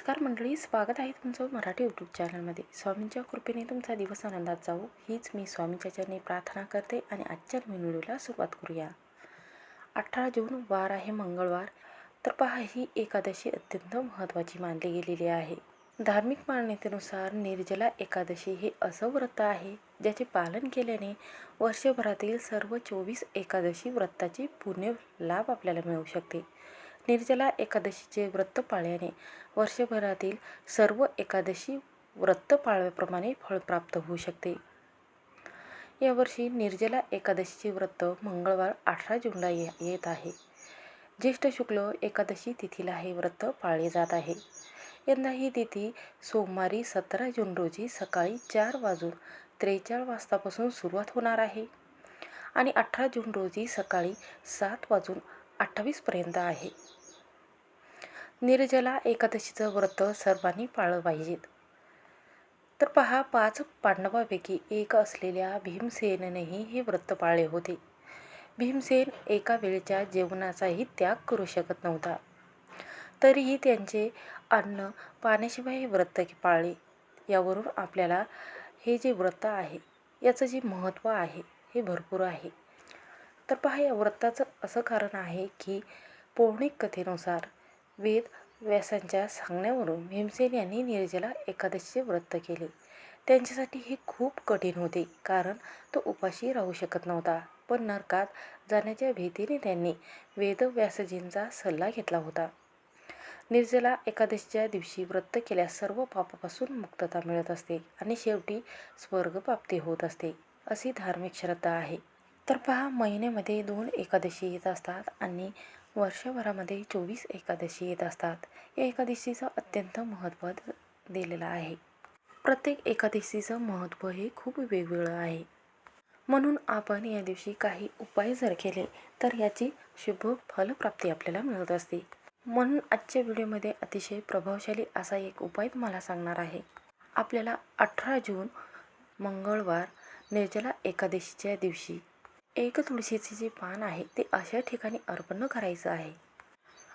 नमस्कार मंडळी स्वागत आहे तुमचं मराठी यूट्यूब चॅनलमध्ये स्वामींच्या कृपेने तुमचा दिवस आनंदात जाऊ हीच मी स्वामींच्या चरणी प्रार्थना करते आणि आजच्या नवीन व्हिडिओला सुरुवात करूया. अठरा जून वार आहे मंगळवार. तर पहा ही एकादशी अत्यंत महत्त्वाची मानली गेलेली आहे. धार्मिक मान्यतेनुसार निर्जला एकादशी हे असं व्रत आहे ज्याचे पालन केल्याने वर्षभरातील सर्व चोवीस एकादशी व्रताचे पुण्य लाभ आपल्याला मिळू शकते. निर्जला एकादशीचे व्रत पाळल्याने वर्षभरातील सर्व एकादशी व्रत पाळल्याप्रमाणे फळ प्राप्त होऊ शकते. यावर्षी निर्जला एकादशीचे व्रत मंगळवार अठरा जूनला ये येत आहे. ज्येष्ठ शुक्ल एकादशी तिथीला हे व्रत पाळले जात आहे. यंदा ही तिथी सोमवारी सतरा जून रोजी सकाळी चार वाजून त्रेचाळीस वाजतापासून सुरुवात होणार आहे. आणि अठरा जून रोजी सकाळी सात वाजून अठ्ठावीसपर्यंत आहे. निर्जला एकादशीचं व्रत सर्वांनी पाळलं पाहिजेत तर पहा पाच पांडवापैकी एक असलेल्या भीमसेननेही हे व्रत पाळले होते. भीमसेन एका वेळच्या जेवणाचाही त्याग करू शकत नव्हता. तरीही त्यांचे अन्न पाण्याशिवाय हे व्रत पाळले. यावरून आपल्याला हे जे व्रत आहे याचं जे महत्त्व आहे हे भरपूर आहे. तर पहा या व्रताचं असं कारण आहे की पौराणिक कथेनुसार वेद व्यासांच्या सांगण्यावरून भीमसेन यांनी निर्जला एकादशीचे व्रत केले. त्यांच्यासाठी हे खूप कठीण होते कारण तो उपाशी राहू शकत नव्हता. पण नरकात जाण्याच्या भीतीने त्यांनी वेदव्यासजींचा सल्ला घेतला होता. निर्जला एकादशीच्या दिवशी व्रत केल्यास सर्व पापापासून मुक्तता मिळत असते आणि शेवटी स्वर्ग प्राप्ती होत असते अशी धार्मिक श्रद्धा आहे. तर पहा महिन्यामध्ये दोन एकादशी येत असतात आणि वर्षभरामध्ये चोवीस एकादशी येत असतात. या एकादशीचं अत्यंत महत्त्व दिलेलं आहे. प्रत्येक एकादशीचं महत्त्व हे खूप वेगवेगळं आहे. म्हणून आपण या दिवशी काही उपाय जर केले तर याची शुभ फलप्राप्ती आपल्याला मिळत असते. म्हणून आजच्या व्हिडिओमध्ये अतिशय प्रभावशाली असा एक उपाय तुम्हाला सांगणार आहे. आपल्याला अठरा जून मंगळवार निर्जला एकादशीच्या दिवशी एक तुळशीचे जे पान आहे ते अशा ठिकाणी अर्पण करायचं आहे.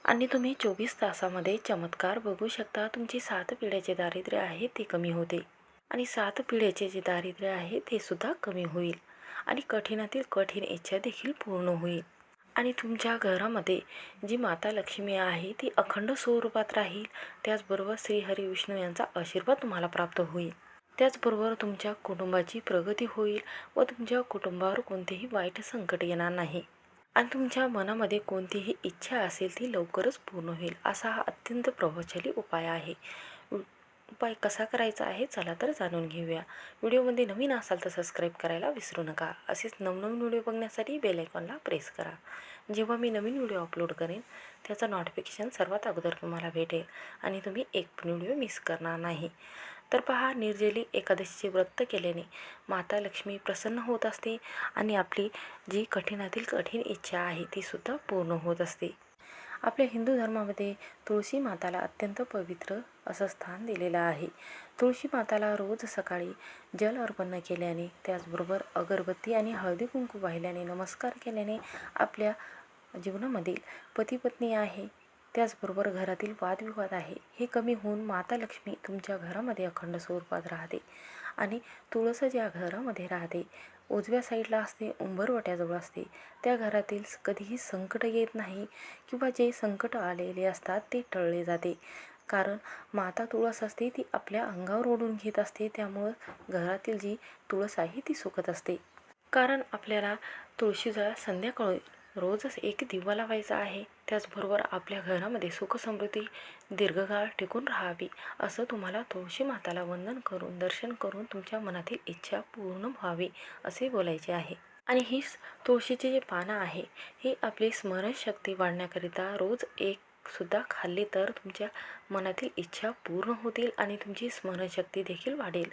आणि तुम्ही चोवीस तासामध्ये चमत्कार बघू शकता. तुमची सात पिढ्याचे दारिद्र्य आहे ते कमी होते. आणि सात पिढ्याचे जे दारिद्र्य आहे ते सुद्धा कमी होईल. आणि कठीणातील कठीण इच्छा देखील पूर्ण होईल. आणि तुमच्या घरामध्ये जी माता लक्ष्मी आहे ती अखंड स्वरूपात राहील. त्याचबरोबर श्री हरी विष्णू यांचा आशीर्वाद तुम्हाला प्राप्त होईल. त्याचबरोबर तुमच्या कुटुंबाची प्रगती होईल व तुमच्या कुटुंबावर कोणतेही वाईट संकट येणार नाही. आणि तुमच्या मनामध्ये कोणतीही इच्छा असेल ती लवकरच पूर्ण होईल असा हा अत्यंत प्रभावशाली उपाय आहे. उपाय कसा करायचा आहे चला तर जाणून घेऊया. व्हिडिओमध्ये नवीन असाल तर सबस्क्राईब करायला विसरू नका. असेच नवनवीन व्हिडिओ बघण्यासाठी बेल आयकॉनला प्रेस करा. जेव्हा मी नवीन व्हिडिओ अपलोड करेन त्याचं नोटिफिकेशन सर्वात अगोदर तुम्हाला भेटेल आणि तुम्ही एक पण व्हिडिओ मिस करणार नाही. तर पहा निर्जली एकादशीचे व्रत केल्याने माता लक्ष्मी प्रसन्न होत असते आणि आपली जी कठीणातील कठीण इच्छा आहे तीसुद्धा पूर्ण होत असते. आपल्या हिंदू धर्मामध्ये तुळशी माताला अत्यंत पवित्र असं स्थान दिलेलं आहे. तुळशी माताला रोज सकाळी जल अर्पण केल्याने त्याचबरोबर अगरबत्ती आणि हळदी कुंकू वाहिल्याने नमस्कार केल्याने आपल्या जीवनामधील पतीपत्नी आहे. त्याचबरोबर घरातील वादविवाद आहे. हे कमी होऊन माता लक्ष्मी तुमच्या घरामध्ये अखंड स्वरूपात राहते. आणि तुळस ज्या घरामध्ये राहते उजव्या साईडला असते उंबरवट्याजवळ असते त्या घरातील कधीही संकट येत नाही किंवा जे संकट आलेले असतात ते टळले जाते. कारण माता तुळस असते ती आपल्या अंगावर ओढून घेत असते त्यामुळं घरातील जी तुळस आहे ती सुकत असते. कारण आपल्याला तुळशीजळा संध्याकाळी रोजच एक दिवा लावायचा आहे. त्याचबरोबर आपल्या घरामध्ये सुखसमृद्धी दीर्घकाळ टिकून राहावी असं तुम्हाला तुळशी माताला वंदन करून दर्शन करून तुमच्या मनातील इच्छा पूर्ण व्हावी असे बोलायचे आहे. आणि ही तुळशीची जी पानं आहे ही आपली स्मरणशक्ती वाढण्याकरिता रोज एक सुद्धा खाल्ली तर तुमच्या मनातील इच्छा पूर्ण होतील आणि तुमची स्मरणशक्ती देखील वाढेल.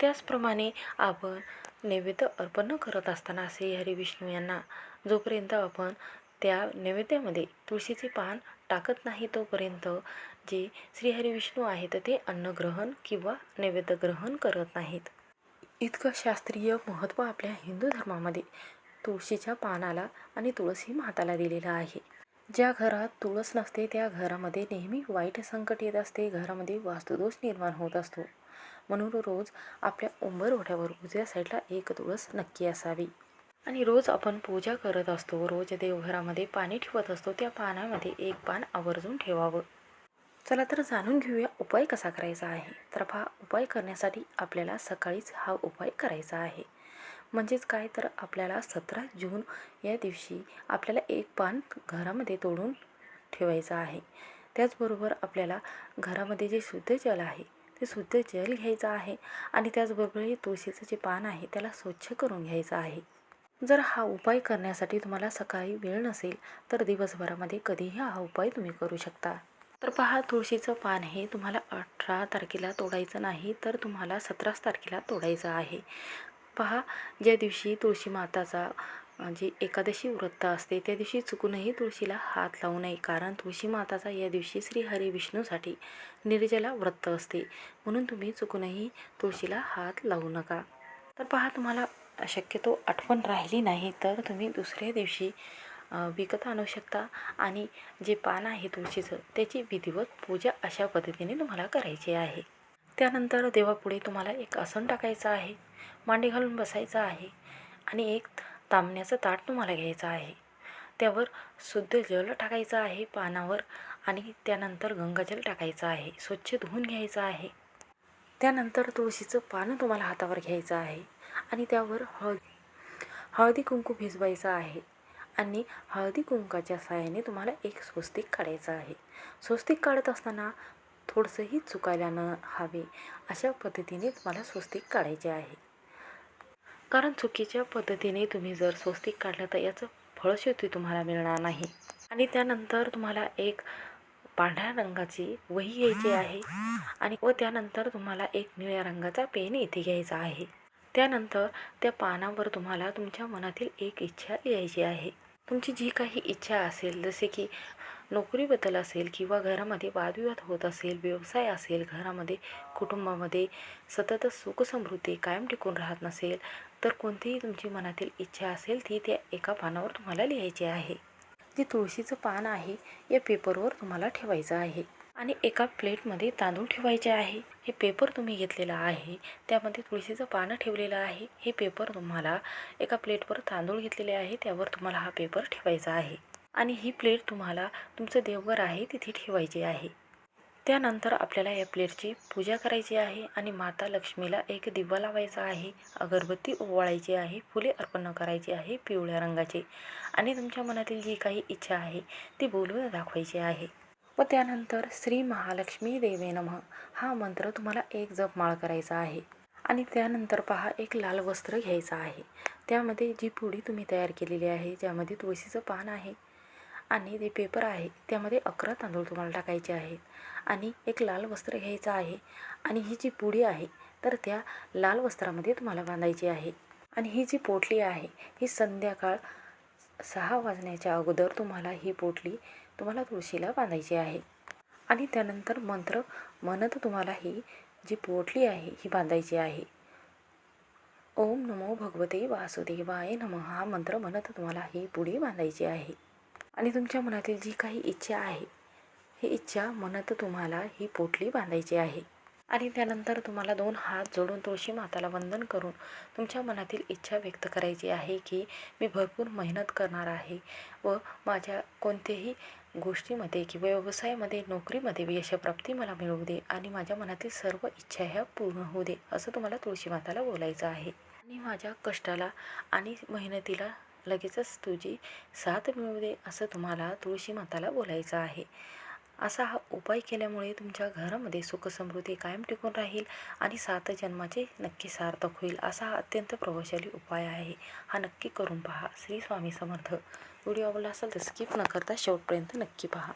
त्याचप्रमाणे आपण नैवेद्य अर्पण करत असताना श्री हरी विष्णू यांना जोपर्यंत आपण त्या नैवेद्यामध्ये तुळशीचे पान टाकत नाही तोपर्यंत जे श्रीहरी विष्णू आहेत ते अन्नग्रहण किंवा नैवेद्य ग्रहण करत नाहीत. इतकं शास्त्रीय महत्त्व आपल्या हिंदू धर्मामध्ये तुळशीच्या पानाला आणि तुळसी माताला दिलेलं आहे. ज्या घरात तुळस नसते त्या घरामध्ये नेहमी वाईट संकट येत असते घरामध्ये वास्तुदोष निर्माण होत असतो. म्हणून रोज आपल्या उंबरवठ्यावर उजव्या साईडला एक तुळस नक्की असावी. आणि रोज आपण पूजा करत असतो. रोज देवघरामध्ये पाणी ठेवत असतो. त्या पाण्यामध्ये एक पान आवर्जून ठेवावं. चला तर जाणून घेऊया उपाय कसा करायचा आहे. तर हा उपाय करण्यासाठी आपल्याला सकाळीच हा उपाय करायचा आहे. म्हणजेच काय? तर आपल्याला सतरा जून या दिवशी आपल्याला एक पान घरामध्ये तोडून ठेवायचं आहे. त्याचबरोबर आपल्याला घरामध्ये जे शुद्ध जल आहे ते शुद्ध जल घ्यायचं आहे. आणि त्याचबरोबर हे तुळशीचं जे पान आहे त्याला स्वच्छ करून घ्यायचं आहे. जर हा उपाय करण्यासाठी तुम्हाला सकाळी वेळ नसेल तर दिवसभरामध्ये कधीही हा उपाय तुम्ही करू शकता. तर पहा तुळशीचं पान हे तुम्हाला अठरा तारखेला तोडायचं नाही तर तुम्हाला सतराच तारखेला तोडायचं आहे. पहा ज्या दिवशी तुळशी माताचा जी एकादशी व्रत असते त्या दिवशी चुकूनही तुळशीला हात लावू नये कारण तुळशी माताचा या दिवशी श्री हरी विष्णूसाठी निर्जला व्रत असते. म्हणून तुम्ही चुकूनही तुळशीला हात लावू नका. तर पहा तुम्हाला शक्यतो आठवण राहिली नाही तर तुम्ही दुसऱ्या दिवशी विकत आणू शकता. आणि जे पान आहे तुळशीचं त्याची विधिवत पूजा अशा पद्धतीने तुम्हाला करायची आहे. त्यानंतर देवापुढे तुम्हाला एक आसन टाकायचं आहे मांडी घालून बसायचं आहे आणि एक तांबण्याचं ताट तुम्हाला घ्यायचं आहे. त्यावर शुद्ध जल टाकायचं आहे पानावर आणि त्यानंतर गंगाजल टाकायचं आहे स्वच्छ धुवून घ्यायचं आहे. त्यानंतर तुळशीचं पानं तुम्हाला हातावर घ्यायचं आहे. आणि त्यावर हळद हळदी कुंकू भिजवायचं आहे. आणि हळदी कुंकाच्या साहाय्याने तुम्हाला एक स्वस्तिक काढायचं आहे. स्वस्तिक काढत असताना थोडंसंही चुकायला न हवे अशा पद्धतीने तुम्हाला स्वस्तिक काढायचे आहे. कारण चुकीच्या पद्धतीने तुम्ही जर स्वस्तिक काढलं तर याचं फळशेती तुम्हाला मिळणार नाही. आणि त्यानंतर तुम्हाला एक पांढऱ्या रंगाची वही घ्यायची आहे. आणि व त्यानंतर तुम्हाला एक निळ्या रंगाचा पेन इथे घ्यायचा आहे. त्यानंतर त्या पानावर तुम्हाला तुमच्या मनातील एक इच्छा लिहायची आहे. तुमची जी काही इच्छा असेल जसे की नोकरीबद्दल असेल किंवा घरामध्ये वादविवाद होत असेल व्यवसाय असेल घरामध्ये कुटुंबामध्ये सतत सुखसमृद्धी कायम टिकून राहत नसेल तर कोणतीही तुमची मनातील इच्छा असेल ती त्या एका पानावर तुम्हाला लिहायची आहे. जे तुळशीचं पान आहे या पेपरवर तुम्हाला ठेवायचं आहे. आणि एका प्लेटमध्ये तांदूळ ठेवायचे आहे. हे पेपर तुम्ही घेतलेला आहे. त्यामध्ये तुळशीचं पानं ठेवलेलं आहे. हे पेपर तुम्हाला एका प्लेटवर तांदूळ घेतलेले आहे. त्यावर तुम्हाला हा पेपर ठेवायचा आहे. आणि ही प्लेट तुम्हाला तुमचं देवघर आहे तिथे ठेवायची आहे. त्यानंतर आपल्याला या प्लेटची पूजा करायची आहे आणि माता लक्ष्मीला एक दिवा लावायचा आहे. अगरबत्ती ओवाळायची आहे. फुले अर्पण करायची आहे पिवळ्या रंगाची. आणि तुमच्या मनातील जी काही इच्छा आहे ती बोलून दाखवायची आहे. व त्यानंतर श्री महालक्ष्मी देवे नम. हा मंत्र तुम्हाला एक जपमाळ करायचा आहे. आणि त्यानंतर पहा एक लाल वस्त्र घ्यायचं आहे. त्यामध्ये जी पुडी तुम्ही तयार केलेली आहे ज्यामध्ये तुळशीचं पान आहे आणि जे पेपर आहे त्यामध्ये अकरा तांदूळ तुम्हाला टाकायचे आहेत. आणि एक लाल वस्त्र घ्यायचं आहे आणि ही जी पुडी आहे तर त्या लाल वस्त्रामध्ये तुम्हाला बांधायची आहे. आणि ही जी पोटली आहे ही संध्याकाळ सहा वाजण्याच्या अगोदर तुम्हाला ही पोटली तुम्हाला तुळशीला बांधायची आहे. आणि त्यानंतर मंत्र म्हणत तुम्हाला ही जी पोटली आहे ही बांधायची आहे. ओम नमो भगवते वासुदेवाय नम. हा मंत्र म्हणत तुम्हाला ही पुढे बांधायची आहे. आणि तुमच्या मनातील जी काही इच्छा आहे ही इच्छा म्हणत तुम्हाला ही पोटली बांधायची आहे. आणि त्यानंतर तुम्हाला दोन हात जोडून तुळशी माताला वंदन करून तुमच्या मनातील इच्छा व्यक्त करायची आहे की मी भरपूर मेहनत करणार आहे व माझ्या कोणतेही गोष्टीमध्ये किंवा व्यवसायामध्ये नोकरीमध्ये यशप्राप्ती मला मिळवू दे आणि माझ्या मनातील सर्व इच्छा ह्या पूर्ण होऊ दे असं तुम्हाला तुळशी माताला बोलायचं आहे. आणि माझ्या कष्टाला आणि मेहनतीला लगेचच तुझी साथ मिळू दे असं तुम्हाला तुळशी माताला बोलायचं आहे. असा हा उपाय केल्यामुळे तुमच्या घरामध्ये सुखसमृद्धी कायम टिकून राहील आणि सात जन्माचे नक्की सार्थक होईल असा हा अत्यंत प्रभावशाली उपाय आहे. हा नक्की करून पहा. श्री स्वामी समर्थ. व्हिडिओ आवडला असेल तर स्किप न करता शेवटपर्यंत नक्की पहा.